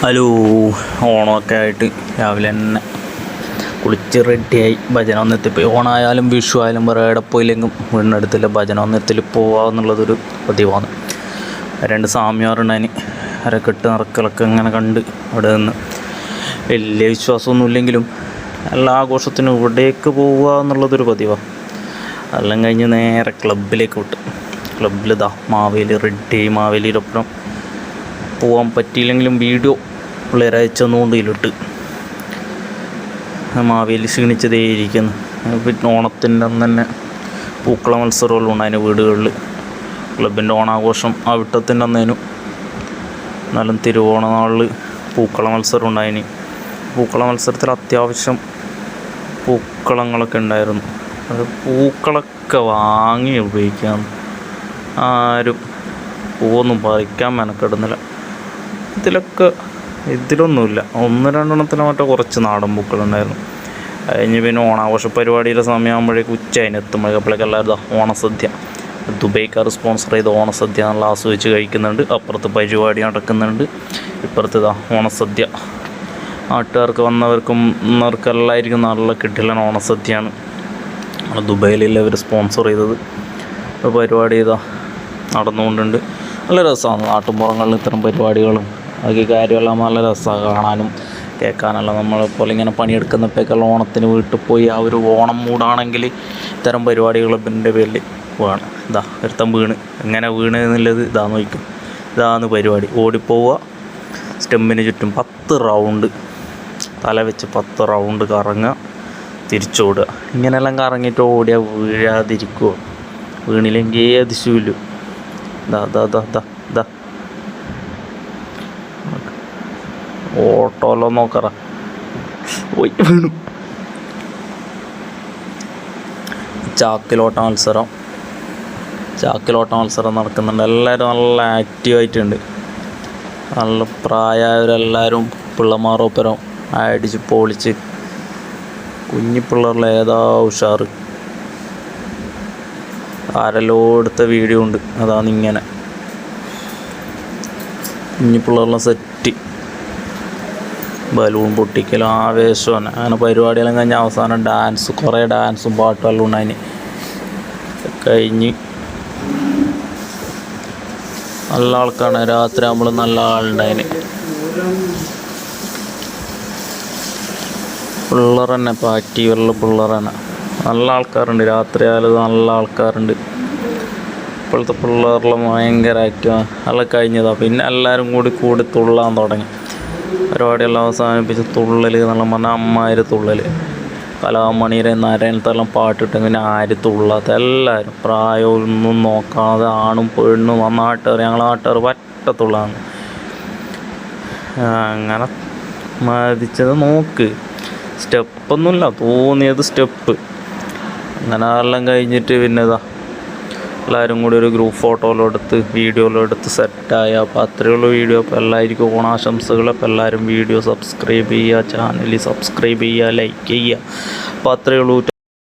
Hello ഓണമൊക്കെ ആയിട്ട് രാവിലെ തന്നെ കുളിച്ച് റെഡിയായി ഭജന ഒന്നെത്തിപ്പോയി. ഓണായാലും വിഷു ആയാലും വേറെ എവിടെ പോയില്ലെങ്കിലും വീടിനടുത്തുള്ള ഭജന ഒന്നെത്തിൽ പോവാന്നുള്ളതൊരു പതിവാണ്. രണ്ട് സാമ്യാറുണ്ടായിന് അരക്കെട്ട് നിറക്കലൊക്കെ ഇങ്ങനെ കണ്ട് അവിടെ നിന്ന്. വലിയ വിശ്വാസമൊന്നുമില്ലെങ്കിലും എല്ലാ ആഘോഷത്തിനും ഇവിടേക്ക് പോവുക എന്നുള്ളതൊരു പതിവാണ് എല്ലാം കഴിഞ്ഞ് നേരെ ക്ലബിലേക്ക് വിട്ട്. ക്ലബിൽ ഇതാ മാവേലി റെഡി മാവേലിയിലൊപ്പം പോകാൻ പറ്റിയില്ലെങ്കിലും വീഡിയോ പിള്ളേരെ അയച്ചെന്നുകൊണ്ട് ഇതിലിട്ട് മാവേലി ക്ഷീണിച്ചതേ ഇരിക്കുന്നു. പിന്നെ ഓണത്തിന്റെ അന്ന് തന്നെ പൂക്കള മത്സരമെല്ലാം ഉണ്ടായിരുന്നു വീടുകളിൽ ക്ലബിന്റെ ഓണാഘോഷം ആ വിട്ടത്തിന്റെ അന്നേനു. എന്നാലും തിരുവോണ നാളിൽ പൂക്കള മത്സരം ഉണ്ടായിന്. പൂക്കള മത്സരത്തിൽ അത്യാവശ്യം പൂക്കളങ്ങളൊക്കെ ഉണ്ടായിരുന്നു. അത് പൂക്കളൊക്കെ വാങ്ങി ഉപയോഗിക്കാം ആരും പൂവൊന്നും പറിക്കാൻ മെനക്കെടുന്നില്ല. ഇതിലൊക്കെ ഇതിലൊന്നുമില്ല. ഒന്ന് രണ്ടെണ്ണത്തിന് മറ്റോ കുറച്ച് നാടൻ പൂക്കളുണ്ടായിരുന്നു. കഴിഞ്ഞ് പിന്നെ ഓണാഘോഷ പരിപാടിയുടെ സമയമാകുമ്പോഴേക്ക് ഉച്ച അതിന് എത്തുമ്പോഴേക്കപ്പോഴേക്ക് എല്ലാവരും ഓണസദ്യ. ദുബൈക്കാർ സ്പോൺസർ ചെയ്ത ഓണസദ്യ നല്ല ആസ്വദിച്ച് കഴിക്കുന്നുണ്ട്. അപ്പുറത്ത് പരിപാടി നടക്കുന്നുണ്ട്. ഇപ്പുറത്ത് ഇതാ ഓണസദ്യ. നാട്ടുകാർക്ക് വന്നവർക്കും എല്ലാവർക്കും നല്ല കിട്ടില്ല ഓണസദ്യയാണ്. ദുബൈയിലുള്ള അവർ സ്പോൺസർ ചെയ്തത്. പരിപാടി ഇതാ നടന്നുകൊണ്ടുണ്ട് നല്ല രസമാണ്. നാട്ടുമ്പുറങ്ങളിൽ ഇത്തരം പരിപാടികളും അതൊക്കെ കാര്യമെല്ലാം നല്ല രസമാണ് കാണാനും കേൾക്കാനെല്ലാം നമ്മളിപ്പോൾ ഇങ്ങനെ പണിയെടുക്കുന്നപ്പോഴേക്കുള്ള ഓണത്തിന് വീട്ടിൽ പോയി ആ ഒരു ഓണം മൂടാണെങ്കിൽ ഇത്തരം പരിപാടികൾ ഇതിന്റെ പേരിൽ വേണം ഇതാ ഒരുത്തം വീണ്. എങ്ങനെ വീണ് എന്നുള്ളത് ഇതാ നോക്കും ഇതാണ് പരിപാടി. ഓടിപ്പോവുക സ്റ്റെമ്പിന് ചുറ്റും പത്ത് റൗണ്ട്. തല വെച്ച് പത്ത് റൗണ്ട് കറങ്ങുക തിരിച്ചോടുക. ഇങ്ങനെയെല്ലാം കറങ്ങിയിട്ട് ഓടിയാൽ വീഴാതിരിക്കുമോ വീണില്ലെങ്കിൽ ഏത് ശൂൽ ദാ ദാ ദാ ദാ ദാ ഓട്ടോലോ നോക്കറ വീണു. ചാക്കിലോട്ട മത്സരം. ചാക്കിലോട്ട മത്സരം നടക്കുന്നുണ്ട്. എല്ലാവരും നല്ല ആക്റ്റീവായിട്ടുണ്ട് നല്ല പ്രായമായവരെല്ലാവരും പിള്ളമാറൊപ്പരം അടിച്ച് പൊളിച്ച് കുഞ്ഞു പിള്ളേരുടെ ഏതാ ഉഷാറ്. ആരെല്ലോ എടുത്ത വീഡിയോ ഉണ്ട്. അതാണ് ഇങ്ങനെ. പിള്ളേരുടെ പിള്ളേരെല്ലാം സെറ്റ് ബലൂൺ പൊട്ടിക്കലും ആവേശമാണ് അങ്ങനെ പരിപാടിയെല്ലാം കഴിഞ്ഞ് അവസാനം ഡാൻസ് കുറേ ഡാൻസും പാട്ടും എല്ലാം ഉണ്ടായിന്. കഴിഞ്ഞ് നല്ല ആൾക്കാണ്. രാത്രി നമ്മൾ നല്ല ആളുണ്ടായിന്. പിള്ളേർ തന്നെ ഇപ്പോൾ ആക്റ്റീവുള്ള പിള്ളേർ തന്നെ നല്ല ആൾക്കാരുണ്ട്. രാത്രി ആയാലും നല്ല ആൾക്കാരുണ്ട്. ഇപ്പോഴത്തെ പിള്ളേരെല്ലാം ഭയങ്കര ആക്റ്റീവ് അല്ല കഴിഞ്ഞതാണ് പിന്നെ എല്ലാവരും കൂടി കൂടി തുള്ളാൻ തുടങ്ങി. പരിപാടിയെല്ലാം അവസാനിപ്പിച്ച് തുള്ളൽ എന്നുള്ള പറഞ്ഞാൽ അമ്മാര് തുള്ളൽ കലാമണിയുടെ നരനത്തെല്ലാം പാട്ടിട്ട് പിന്നെ ആര് തുള്ളാത്ത എല്ലാവരും പ്രായമൊന്നും നോക്കാതെ ആണും പെണ്ണും ആ നാട്ടുകാർ ഞങ്ങൾ നാട്ടുകാർ പറ്റത്തുള്ളതാണ് അങ്ങനെ മതിച്ചത് നോക്ക്. സ്റ്റെപ്പൊന്നുമില്ല തോന്നിയത് സ്റ്റെപ്പ്. അങ്ങനെ എല്ലാം കഴിഞ്ഞിട്ട് പിന്നെ ഇതാ എല്ലാവരും കൂടി ഒരു ഗ്രൂപ്പ് ഫോട്ടോയിലും എടുത്ത് വീഡിയോയിലും എടുത്ത് സെറ്റായ അപ്പോൾ അത്രയേ ഉള്ളൂ വീഡിയോ അപ്പോൾ എല്ലാവർക്കും ഓണാശംസകൾ അപ്പോൾ എല്ലാവരും വീഡിയോ സബ്സ്ക്രൈബ് ചെയ്യുക ചാനൽ സബ്സ്ക്രൈബ് ചെയ്യുക ലൈക്ക് ചെയ്യുക. അപ്പോൾ അത്രയേ ഉള്ളൂ.